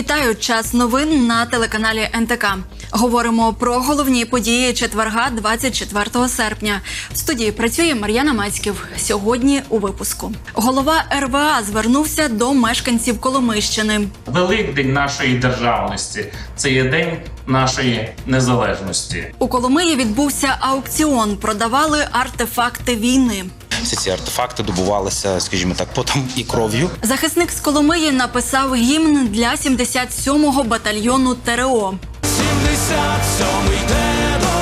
Вітаю час новин на телеканалі НТК. Говоримо про головні події четверга, 24 серпня. В студії працює Мар'яна Мацьків. Сьогодні у випуску голова РВА звернувся до мешканців Коломийщини. Великдень нашої державності це є день нашої незалежності. У Коломиї відбувся аукціон. Продавали артефакти війни. Всі ці артефакти добувалися, скажімо так, потом і кров'ю. Захисник з Коломиї написав гімн для 77-го батальйону ТРО. 77 йде до.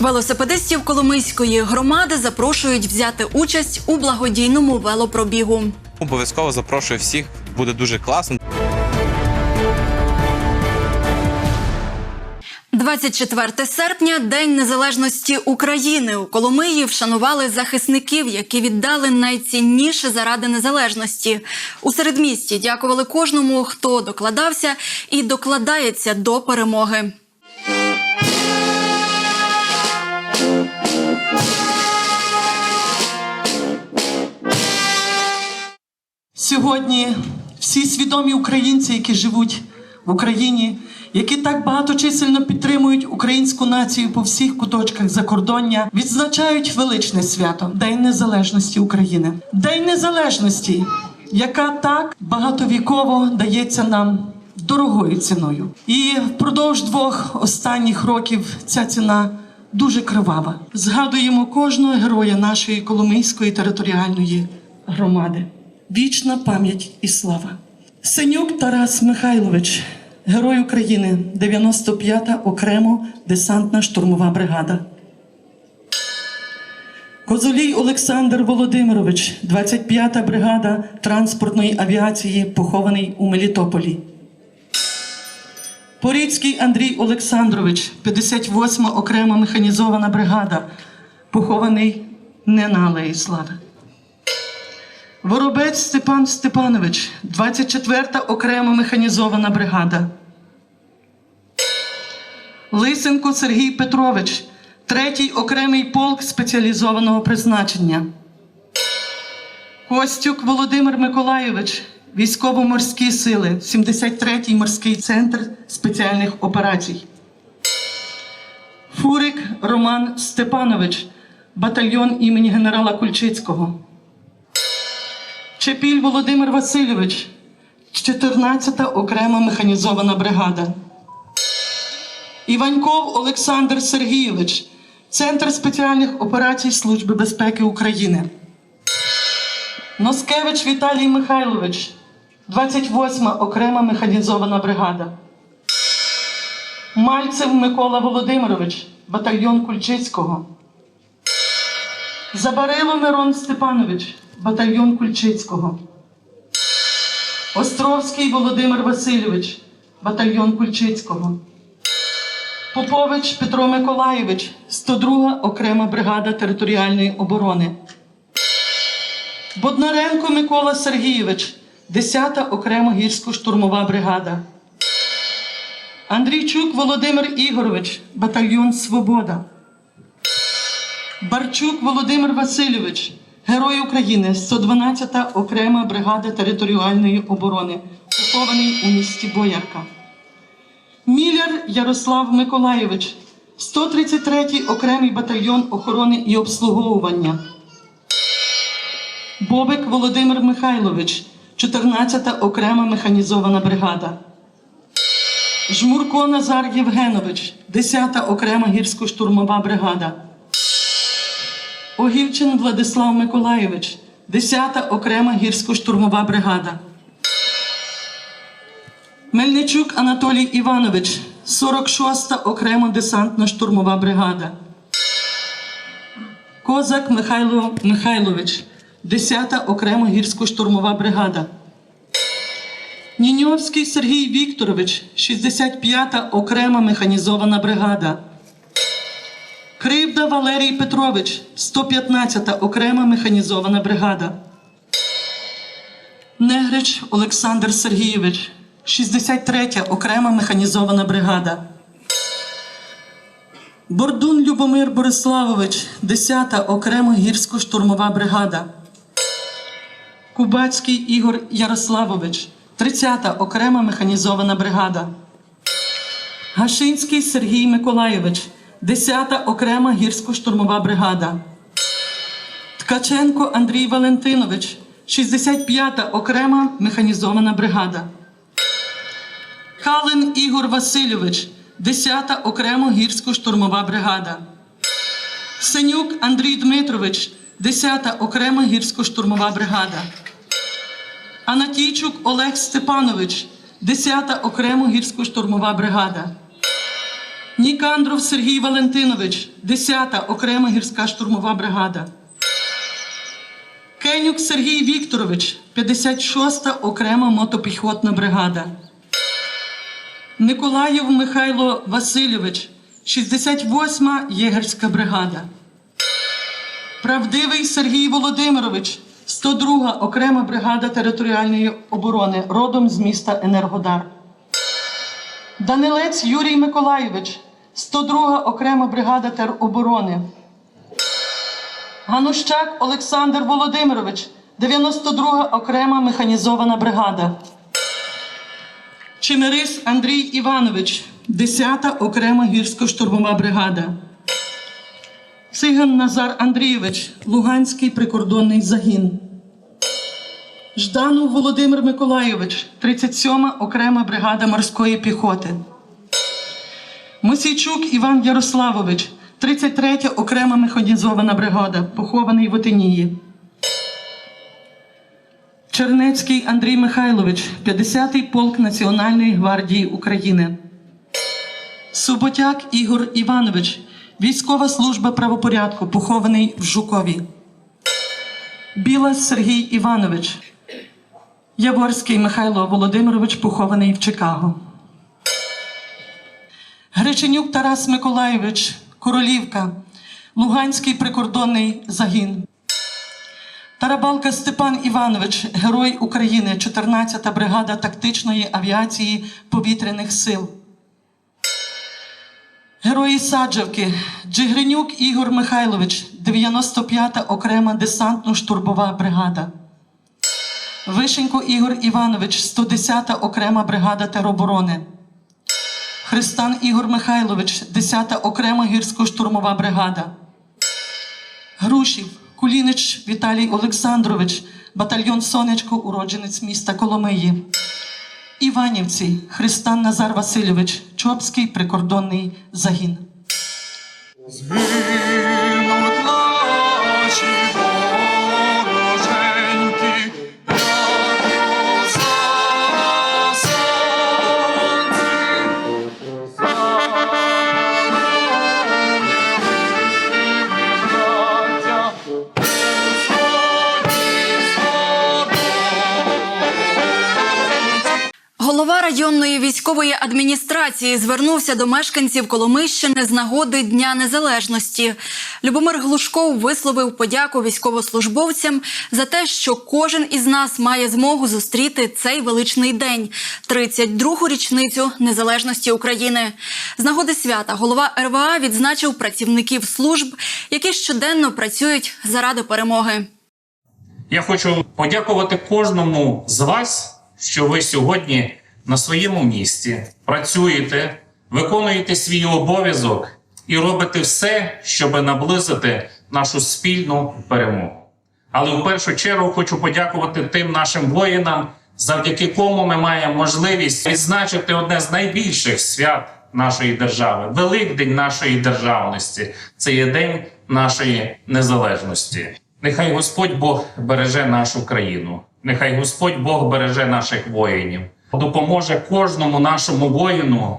Велосипедистів Коломийської громади запрошують взяти участь у благодійному велопробігу. Обов'язково запрошую всіх, буде дуже класно. 24 серпня День Незалежності України. У Коломиї вшанували захисників, які віддали найцінніше заради незалежності. У середмісті дякували кожному, хто докладався і докладається до перемоги. Сьогодні всі свідомі українці, які живуть в Україні, які так багаточисельно підтримують українську націю по всіх куточках закордоння, відзначають величне свято День Незалежності України. День Незалежності, яка так багатовіково дається нам дорогою ціною. І впродовж двох останніх років ця ціна дуже кривава. Згадуємо кожного героя нашої Коломийської територіальної громади. Вічна пам'ять і слава. Синюк Тарас Михайлович, герой України, 95-та окремо десантна штурмова бригада. Козулій Олександр Володимирович, 25-та бригада транспортної авіації, похований у Мелітополі. Поріцький Андрій Олександрович, 58-ма окрема механізована бригада, похований не на Алеї Слави. Воробець Степан Степанович, 24-та окрема механізована бригада. Лисенко Сергій Петрович, 3-й окремий полк спеціалізованого призначення. Костюк Володимир Миколайович, військово-морські сили, 73-й морський центр спеціальних операцій. Фурик Роман Степанович, батальйон імені генерала Кульчицького. Чепіль Володимир Васильович, 14-та окрема механізована бригада. Іваньков Олександр Сергійович, Центр спеціальних операцій Служби безпеки України. Носкевич Віталій Михайлович, 28-ма окрема механізована бригада. Мальцев Микола Володимирович, батальйон Кульчицького. Забарило Мирон Степанович, батальйон Кульчицького. Островський Володимир Васильович, батальйон Кульчицького. Попович Петро Миколаєвич, 102 окрема бригада територіальної оборони. Боднаренко Микола Сергійович, 10-та окрема гірсько-штурмова бригада. Андрійчук Володимир Ігорович, батальйон Свобода. Барчук Володимир Васильович, Герой України, 112-та окрема бригада територіальної оборони, похований у місті Боярка. Міляр Ярослав Миколайович, 133-й окремий батальйон охорони і обслуговування. Бобик Володимир Михайлович, 14-та окрема механізована бригада. Жмурко Назар Євгенович, 10-та окрема гірсько-штурмова бригада. Огівчин Владислав Миколайович, 10-та окрема гірсько-штурмова бригада. Мельничук Анатолій Іванович, 46-та окрема десантно-штурмова бригада. Козак Михайло Михайлович, 10-та окрема гірсько-штурмова бригада. Ніньовський Сергій Вікторович, 65-та окрема механізована бригада. Кривда Валерій Петрович, 115-та окрема механізована бригада. Негрич Олександр Сергійович, 63-я окрема механізована бригада. Бордун Любомир Бориславович, 10-та окрема гірсько-штурмова бригада. Кубацький Ігор Ярославович, 30-та окрема механізована бригада. Гашинський Сергій Миколайович, 10-та окрема гірсько-штурмова бригада. Ткаченко Андрій Валентинович, 65-та окрема механізована бригада. Калин Ігор Васильович, 10-та окрема гірсько-штурмова бригада. Синюк Андрій Дмитрович, 10-та окрема гірсько-штурмова бригада. Анатійчук Олег Степанович, 10-та окрема гірсько-штурмова бригада. Нікандров Сергій Валентинович, 10-та окрема гірська штурмова бригада. Кенюк Сергій Вікторович, 56-та окрема мотопіхотна бригада. Николаєв Михайло Васильович, 68-ма єгерська бригада. Правдивий Сергій Володимирович, 102-га окрема бригада територіальної оборони, родом з міста Енергодар. Данилець Юрій Миколайович, 102-га окрема бригада тероборони. Ганущак Олександр Володимирович, 92-га окрема механізована бригада. Чемерис Андрій Іванович, 10-та окрема гірсько-штурмова бригада. Циган Назар Андрійович, Луганський прикордонний загін. Жданов Володимир Миколайович, 37-ма окрема бригада морської піхоти. Мосійчук Іван Ярославович, 33-я окрема механізована бригада, похований в Отинії. Чернецький Андрій Михайлович, 50-й полк Національної гвардії України. Суботяк Ігор Іванович, військова служба правопорядку, похований в Жукові. Білас Сергій Іванович, Яворський Михайло Володимирович, похований в Чикаго. Греченюк Тарас Миколайович, Королівка, Луганський прикордонний загін. Тарабалка Степан Іванович, Герой України, 14-та бригада тактичної авіації повітряних сил. Герої Саджавки, Джигринюк Ігор Михайлович, 95-та окрема десантно-штурмова бригада. Вишенько Ігор Іванович, 110-та окрема бригада тероборони. Христан Ігор Михайлович, 10-та окрема гірсько-штурмова бригада. Грушів, Кулінич Віталій Олександрович, батальйон Сонечко, уродженець міста Коломиї. Іванівці, Христан Назар Васильович, Чопський прикордонний загін. Військової адміністрації звернувся до мешканців Коломийщини з нагоди Дня Незалежності. Любомир Глушков висловив подяку військовослужбовцям за те, що кожен із нас має змогу зустріти цей величний день 32-гу річницю незалежності України. З нагоди свята голова РВА відзначив працівників служб, які щоденно працюють заради перемоги. Я хочу подякувати кожному з вас, що ви сьогодні на своєму місці працюєте, виконуєте свій обов'язок і робите все, щоб наблизити нашу спільну перемогу. Але в першу чергу хочу подякувати тим нашим воїнам, завдяки кому ми маємо можливість відзначити одне з найбільших свят нашої держави Великдень нашої державності. Це є день нашої незалежності. Нехай Господь Бог береже нашу країну. Нехай Господь Бог береже наших воїнів, допоможе кожному нашому воїну,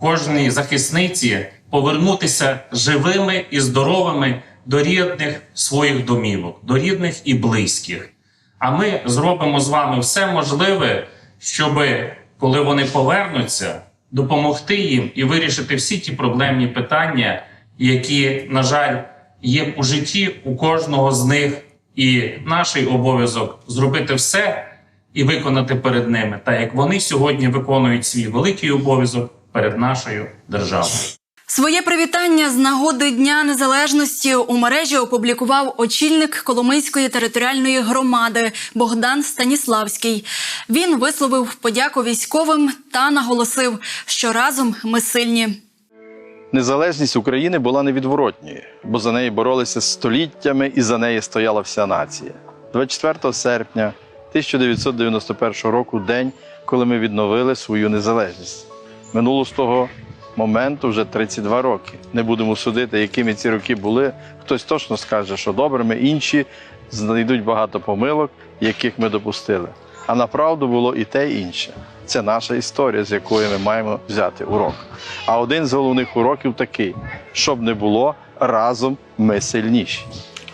кожній захисниці повернутися живими і здоровими до рідних своїх домівок, до рідних і близьких. А ми зробимо з вами все можливе, щоб коли вони повернуться, допомогти їм і вирішити всі ті проблемні питання, які, на жаль, є у житті у кожного з них. І наш обов'язок зробити все і виконати перед ними, так як вони сьогодні виконують свій великий обов'язок перед нашою державою. Своє привітання з нагоди Дня Незалежності у мережі опублікував очільник Коломийської територіальної громади Богдан Станіславський. Він висловив подяку військовим та наголосив, що разом ми сильні. Незалежність України була невідворотньою, бо за неї боролися століттями і за неї стояла вся нація. 24 серпня 1991 року день, коли ми відновили свою незалежність. Минуло з того моменту вже 32 роки. Не будемо судити, якими ці роки були. Хтось точно скаже, що добрими, інші знайдуть багато помилок, яких ми допустили. А направду було і те, і інше. Це наша історія, з якої ми маємо взяти урок. А один з головних уроків такий: щоб не було, разом ми сильніші.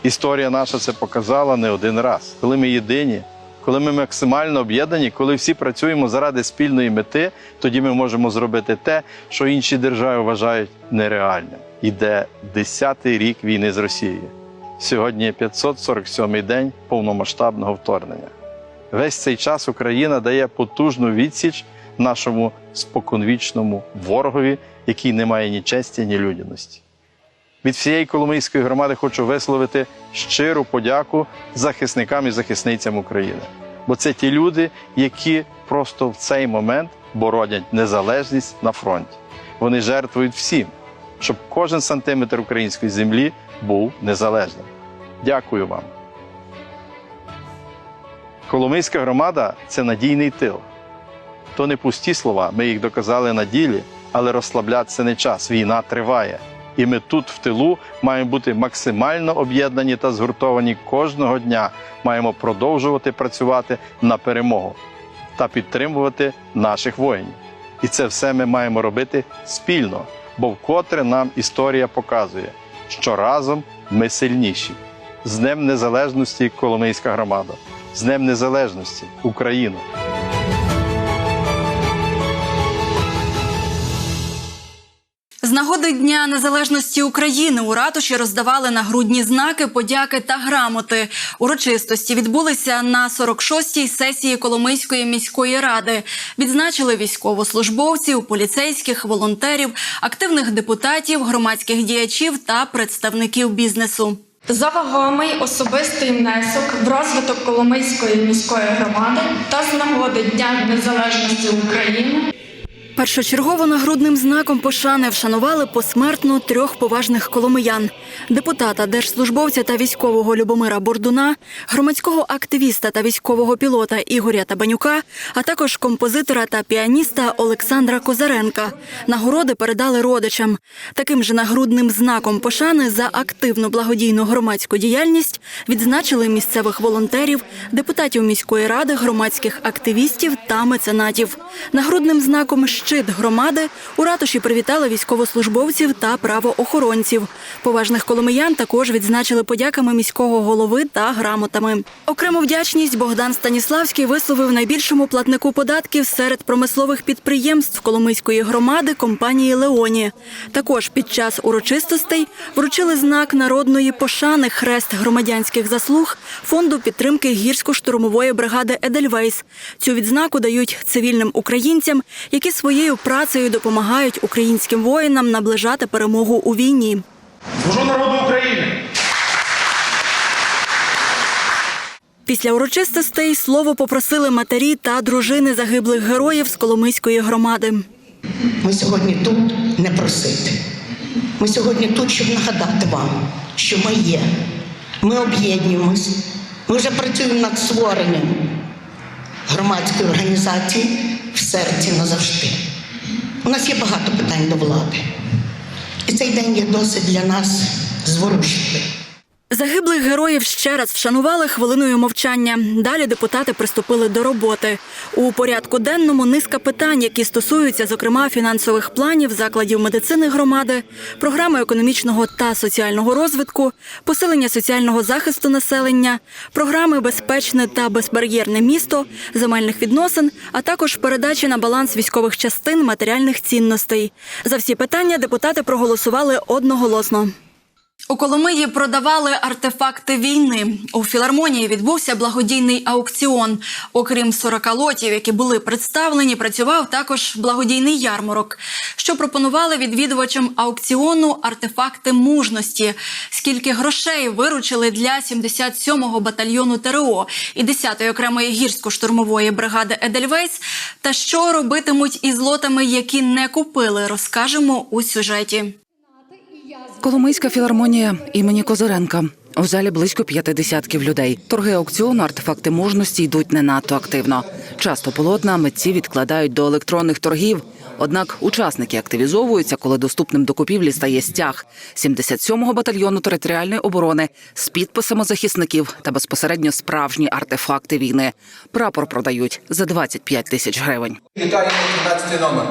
Історія наша це показала не один раз. Коли ми єдині, коли ми максимально об'єднані, коли всі працюємо заради спільної мети, тоді ми можемо зробити те, що інші держави вважають нереальним. Іде 10-й рік війни з Росією. Сьогодні 547-й день повномасштабного вторгнення. Весь цей час Україна дає потужну відсіч нашому споконвічному ворогові, який не має ні честі, ні людяності. Від всієї Коломийської громади хочу висловити щиру подяку захисникам і захисницям України. Бо це ті люди, які просто в цей момент боронять незалежність на фронті. Вони жертвують всім, щоб кожен сантиметр української землі був незалежним. Дякую вам. Коломийська громада це надійний тил. То не пусті слова, ми їх доказали на ділі, але розслаблятися не час. Війна триває. І ми тут, в тилу, маємо бути максимально об'єднані та згуртовані кожного дня. Маємо продовжувати працювати на перемогу та підтримувати наших воїнів. І це все ми маємо робити спільно, бо вкотре нам історія показує, що разом ми сильніші. З Днем Незалежності Коломийська громада, з Днем Незалежності Україна! Нагоди Дня Незалежності України у ратуші роздавали нагрудні знаки, подяки та грамоти. Урочистості відбулися на 46-й сесії Коломийської міської ради. Відзначили військовослужбовців, поліцейських, волонтерів, активних депутатів, громадських діячів та представників бізнесу. За вагомий особистий внесок в розвиток Коломийської міської громади та з нагоди Дня Незалежності України Першочергово нагрудним знаком пошани вшанували посмертно трьох поважних коломиян: депутата, держслужбовця та військового Любомира Бордуна, громадського активіста та військового пілота Ігоря Табанюка, а також композитора та піаніста Олександра Козаренка. Нагороди передали родичам. Таким же нагрудним знаком пошани за активну благодійну громадську діяльність відзначили місцевих волонтерів, депутатів міської ради, громадських активістів та меценатів. Нагрудним знаком щит громади у ратуші привітали військовослужбовців та правоохоронців. Поважних коломиян також відзначили подяками міського голови та грамотами. Окрему вдячність Богдан Станіславський висловив найбільшому платнику податків серед промислових підприємств Коломийської громади компанії Леоні. Також під час урочистостей вручили знак народної пошани хрест громадянських заслуг фонду підтримки гірсько-штурмової бригади Едельвейс. Цю відзнаку дають цивільним українцям, які своєю працею допомагають українським воїнам наближати перемогу у війні. Служу народу України! Після урочистостей слово попросили матері та дружини загиблих героїв з Коломийської громади. Ми сьогодні тут не просити. Ми сьогодні тут, щоб нагадати вам, що ми є. Ми об'єднуємось. Ми вже працюємо над створенням громадської організації в серці назавжди. У нас є багато питань до влади. І цей день є досить для нас зворушливий. Загиблих героїв ще раз вшанували хвилиною мовчання. Далі депутати приступили до роботи. У порядку денному низка питань, які стосуються, зокрема, фінансових планів закладів медицини громади, програми економічного та соціального розвитку, посилення соціального захисту населення, програми Безпечне та безбар'єрне місто, земельних відносин, а також передачі на баланс військових частин матеріальних цінностей. За всі питання депутати проголосували одноголосно. У Коломиї продавали артефакти війни. У філармонії відбувся благодійний аукціон. Окрім 40 лотів, які були представлені, працював також благодійний ярмарок, що пропонували відвідувачам аукціону артефакти мужності. Скільки грошей виручили для 77-го батальйону ТРО і 10-ї окремої гірсько-штурмової бригади Едельвейс, та що робитимуть із лотами, які не купили, розкажемо у сюжеті. Коломийська філармонія імені Козиренка. У залі близько п'яти десятків людей. Торги аукціону, артефакти мужності йдуть не надто активно. Часто полотна митці відкладають до електронних торгів. Однак учасники активізовуються, коли доступним до купівлі стає стяг 77-го батальйону територіальної оборони з підписами захисників та безпосередньо справжні артефакти війни. Прапор продають за 25 тисяч гривень. Вітаємо 15 номер.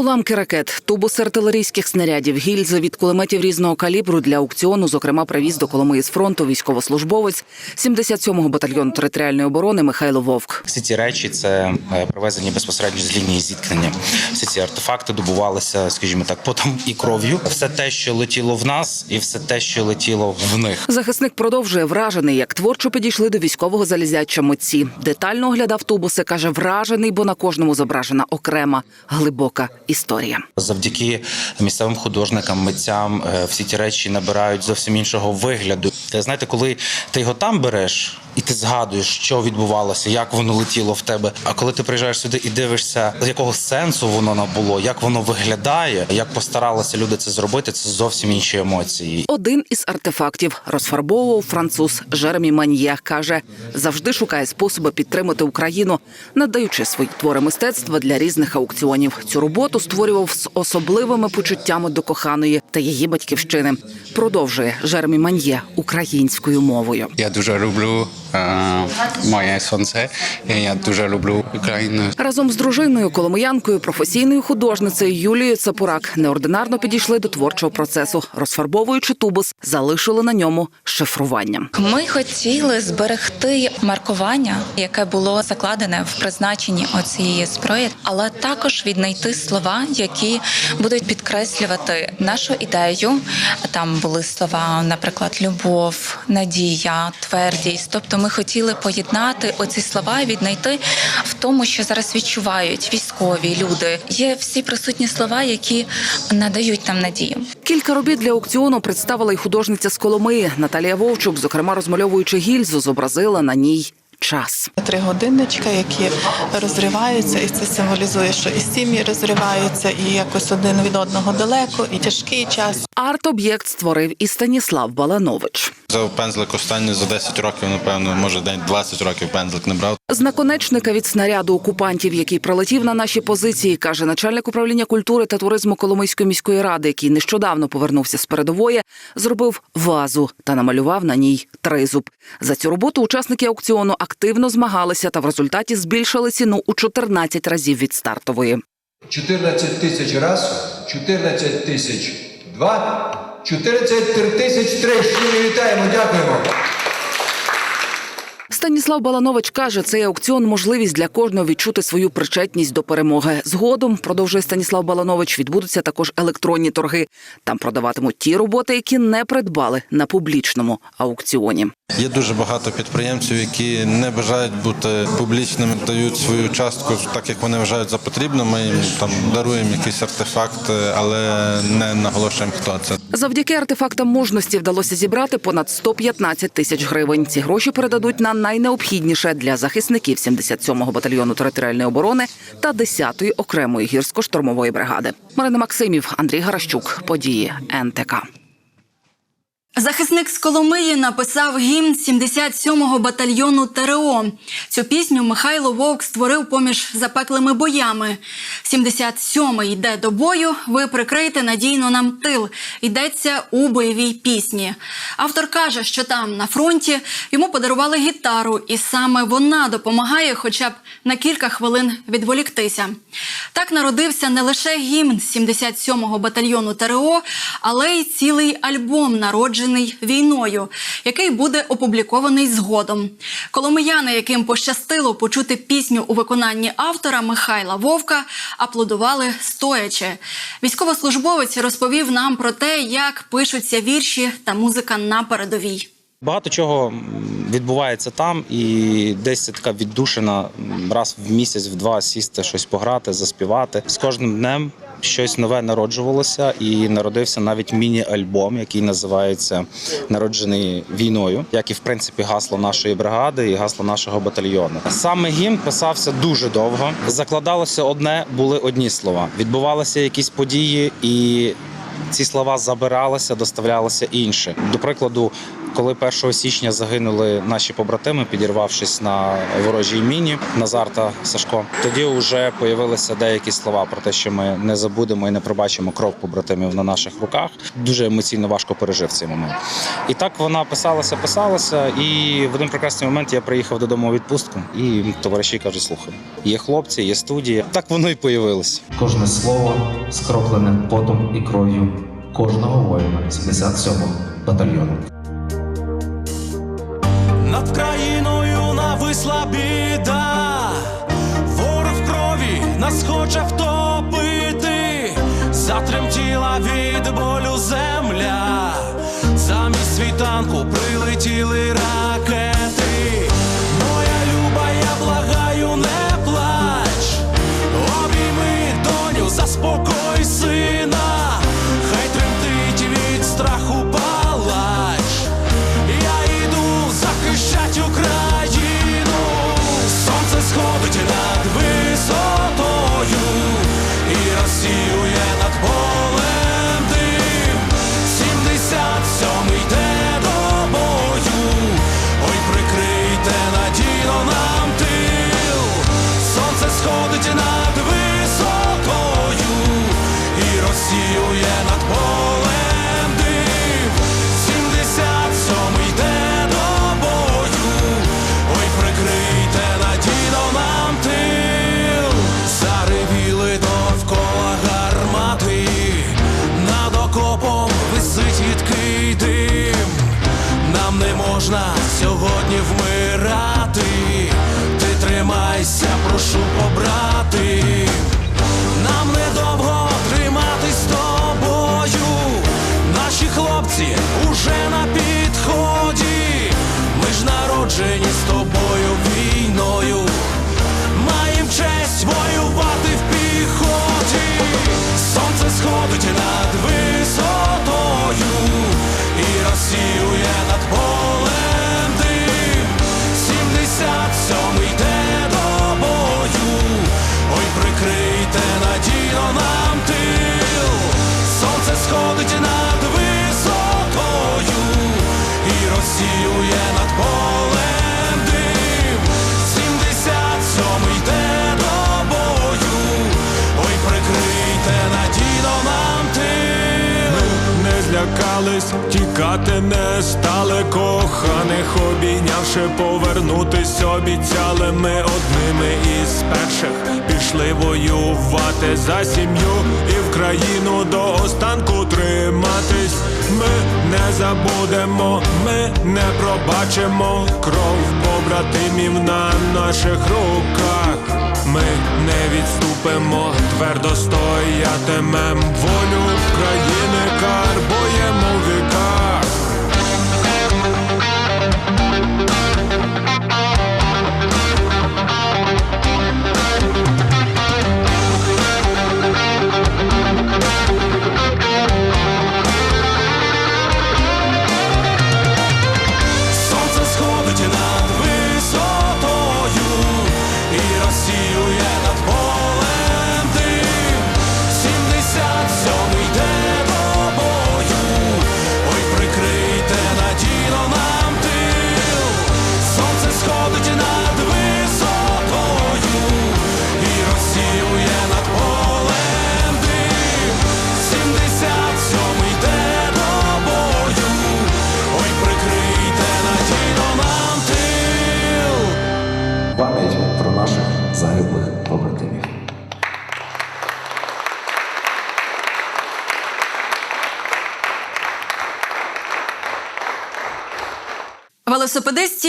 Уламки ракет, тубуси артилерійських снарядів, гільзи від кулеметів різного калібру для аукціону, зокрема, привіз до Коломиї з фронту військовослужбовець 77-го батальйону територіальної оборони Михайло Вовк. Всі ці речі це е, привезені безпосередньо з лінії зіткнення. Всі ці артефакти добувалися, скажімо так, потом і кров'ю. Все те, що летіло в нас, і все те, що летіло в них. Захисник продовжує вражений, як творчо підійшли до військового залізяча митці. Детально оглядав тубуси, каже, вражений, бо на кожному зображена окрема глибока історія. Завдяки місцевим художникам, митцям, е, всі ті речі набирають зовсім іншого вигляду. Знаєте, коли ти його там береш. І ти згадуєш, що відбувалося, як воно летіло в тебе. А коли ти приїжджаєш сюди і дивишся, з якого сенсу воно набуло, як воно виглядає, як постаралися люди це зробити, це зовсім інші емоції. Один із артефактів розфарбовував француз Жеремі Маньє. каже, завжди шукає способи підтримати Україну, надаючи свої твори мистецтва для різних аукціонів. Цю роботу створював з особливими почуттями до коханої та її батьківщини. Продовжує Жеремі Маньє українською мовою. Я дуже люблю моє сонце. Я дуже люблю Україну. Разом з дружиною, коломиянкою, професійною художницею Юлією Цапурак неординарно підійшли до творчого процесу, розфарбовуючи тубус, залишили на ньому шифрування. Ми хотіли зберегти маркування, яке було закладене в призначенні оцієї зброї, але також віднайти слова, які будуть підкреслювати нашу ідею. Там були слова, наприклад, любов, надія, твердість. Тобто, ми хотіли поєднати оці слова і віднайти в тому, що зараз відчувають військові люди. Є всі присутні слова, які надають нам надію. Кілька робіт для аукціону представила й художниця з Коломиї Наталія Вовчук, зокрема розмальовуючи гільзу, зобразила на ній час. Три годинничка, які розриваються, і це символізує, що і сім'ї розриваються, і якось один від одного далеко, і тяжкий час. Арт-об'єкт створив і Станіслав Баланович. За пензлик останні за 10 років, напевно, може день 20 років пензлик не брав. З наконечника від снаряду окупантів, який прилетів на наші позиції, каже начальник управління культури та туризму Коломийської міської ради, який нещодавно повернувся з передової, зробив вазу та намалював на ній тризуб. За цю роботу учасники аукціону активно змагалися та в результаті збільшили ціну у 14 разів від стартової. 14 тисяч раз, 14 тисяч два, 14 тисяч три. Щиро вітаємо, дякуємо. Станіслав Баланович каже, цей аукціон можливість для кожного відчути свою причетність до перемоги. Згодом, продовжує Станіслав Баланович, відбудуться також електронні торги. Там продаватимуть ті роботи, які не придбали на публічному аукціоні. Є дуже багато підприємців, які не бажають бути публічними, дають свою частку, так як вони вважають за потрібно. Ми їм там даруємо якийсь артефакт, але не наголошуємо, хто це. Завдяки артефактам мужності вдалося зібрати понад 115 тисяч гривень. Ці гроші передадуть на найнеобхідніше для захисників 77-го батальйону територіальної оборони та 10-ї окремої гірсько-штурмової бригади. Марина Максимів, Андрій Гаращук. Події НТК. Захисник з Коломиї написав гімн 77-го батальйону ТРО. Цю пісню Михайло Вовк створив поміж запеклими боями. 77-й йде до бою. Ви прикрийте надійно нам тил. Йдеться у бойовій пісні. Автор каже, що там на фронті йому подарували гітару, і саме вона допомагає, хоча б на кілька хвилин відволіктися. Так народився не лише гімн 77-го батальйону ТРО, але й цілий альбом народжений народжений війною, який буде опублікований згодом. Коломияни, яким пощастило почути пісню у виконанні автора Михайла Вовка, аплодували стоячи. Військовослужбовець розповів нам про те, як пишуться вірші та музика на передовій. Багато чого відбувається там, і десь це така віддушина раз в місяць, в два сісти, щось пограти, заспівати. З кожним днем щось нове народжувалося, і народився навіть міні-альбом, який називається Народжений війною, як і в принципі гасло нашої бригади і гасло нашого батальйону. Саме гімн писався дуже довго. Закладалося одне, були одні слова. Відбувалися якісь події і. Ці слова забиралися, доставлялися інші. До прикладу, коли 1 січня загинули наші побратими, підірвавшись на ворожій міні Назар та Сашко, тоді вже появилися деякі слова про те, що ми не забудемо і не пробачимо кров побратимів на наших руках. Дуже емоційно важко пережив цей момент. І так вона писалася, писалася. І в один прекрасний момент я приїхав додому у відпустку, і товариші кажуть: слухай, є хлопці, є студія. Так воно і появилося. Кожне слово скроплене потом і кров'ю кожного воїна 77-го батальйону. Хоче втопити, затремтіла від болю земля, коханих, обійнявши повернутись, обіцяли ми одними із перших пішли воювати за сім'ю і в країну до останку триматись. Ми не забудемо, ми не пробачимо кров побратимів на наших руках. Ми не відступимо, твердо стоятимем волю країни, карбуємо в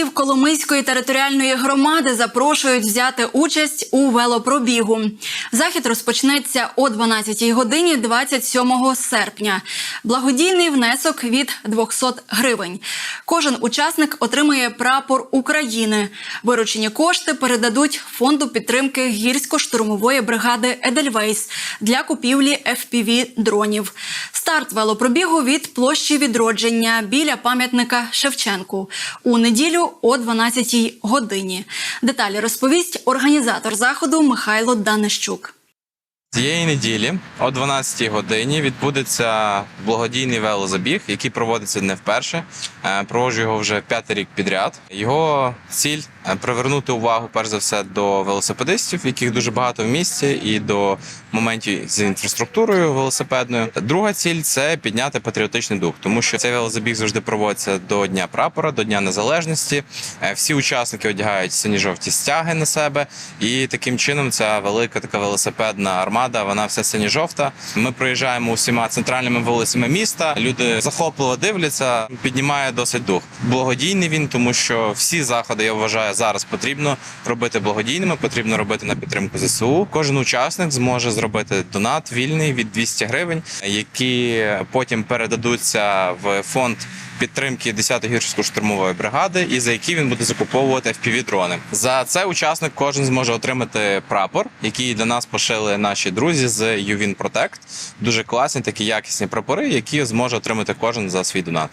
Велосипедистів Коломийської територіальної громади запрошують взяти участь у велопробігу. Захід розпочнеться о 12 годині 27 серпня. Благодійний внесок від 200 гривень. Кожен учасник отримає прапор України. Виручені кошти передадуть фонду підтримки гірсько-штурмової бригади Едельвейс для купівлі fpv дронів. Старт велопробігу від площі відродження біля пам'ятника Шевченку у неділю о 12 годині. Деталі розповість організатор заходу Михайло Данищук. Цієї неділі о 12 годині відбудеться благодійний велозабіг, який проводиться не вперше. Е, Проводжу його вже п'ятий рік підряд. Його ціль е, привернути увагу перш за все до велосипедистів, яких дуже багато в місті, і до моментів з інфраструктурою велосипедною. Друга ціль це підняти патріотичний дух, тому що цей велозабіг завжди проводиться до Дня прапора, до Дня Незалежності. Е, Всі учасники одягають сині-жовті стяги на себе, і таким чином ця велика така велосипедна армада. Вона вся сині-жовта. Ми проїжджаємо усіма центральними вулицями міста. Люди захопливо дивляться, піднімає досить дух. Благодійний він, тому що всі заходи я вважаю зараз потрібно робити благодійними, потрібно робити на підтримку ЗСУ. Кожен учасник зможе зробити донат вільний від 200 гривень, які потім передадуться в фонд підтримки 10-ї гірсько-штурмової бригади, і за які він буде закуповувати FPV-дрони. За це учасник кожен зможе отримати прапор, який для нас пошили наші друзі з UVIN Protect. Дуже класні, такі якісні прапори, які зможе отримати кожен за свій донат.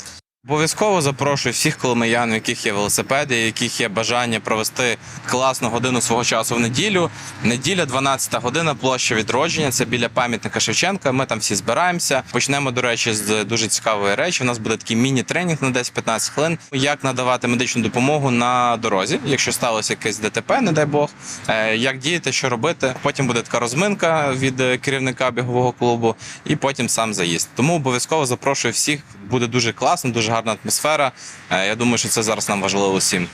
Обов'язково запрошую всіх коломиян, у яких є велосипеди, у яких є бажання провести класну годину свого часу в неділю. Неділя, 12 година, площа відродження. Це біля пам'ятника Шевченка. Ми там всі збираємося. Почнемо, до речі, з дуже цікавої речі. У нас буде такий міні-тренінг на 10-15 хвилин. Як надавати медичну допомогу на дорозі, якщо сталося якесь ДТП, не дай Бог. Е, Як діяти, що робити. Потім буде така розминка від керівника бігового клубу, і потім сам заїзд. Тому обов'язково запрошую всіх. Буде дуже класно, дуже гарна атмосфера. Е, Я думаю, що це зараз нам важливо усім.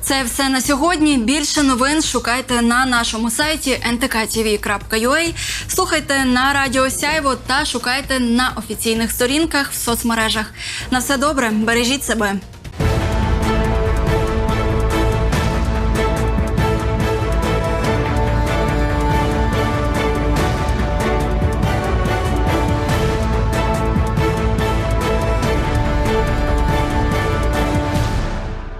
Це все на сьогодні. Більше новин шукайте на нашому сайті ntktv.ua, слухайте на Радіо Сяйво та шукайте на офіційних сторінках в соцмережах. На все добре, бережіть себе.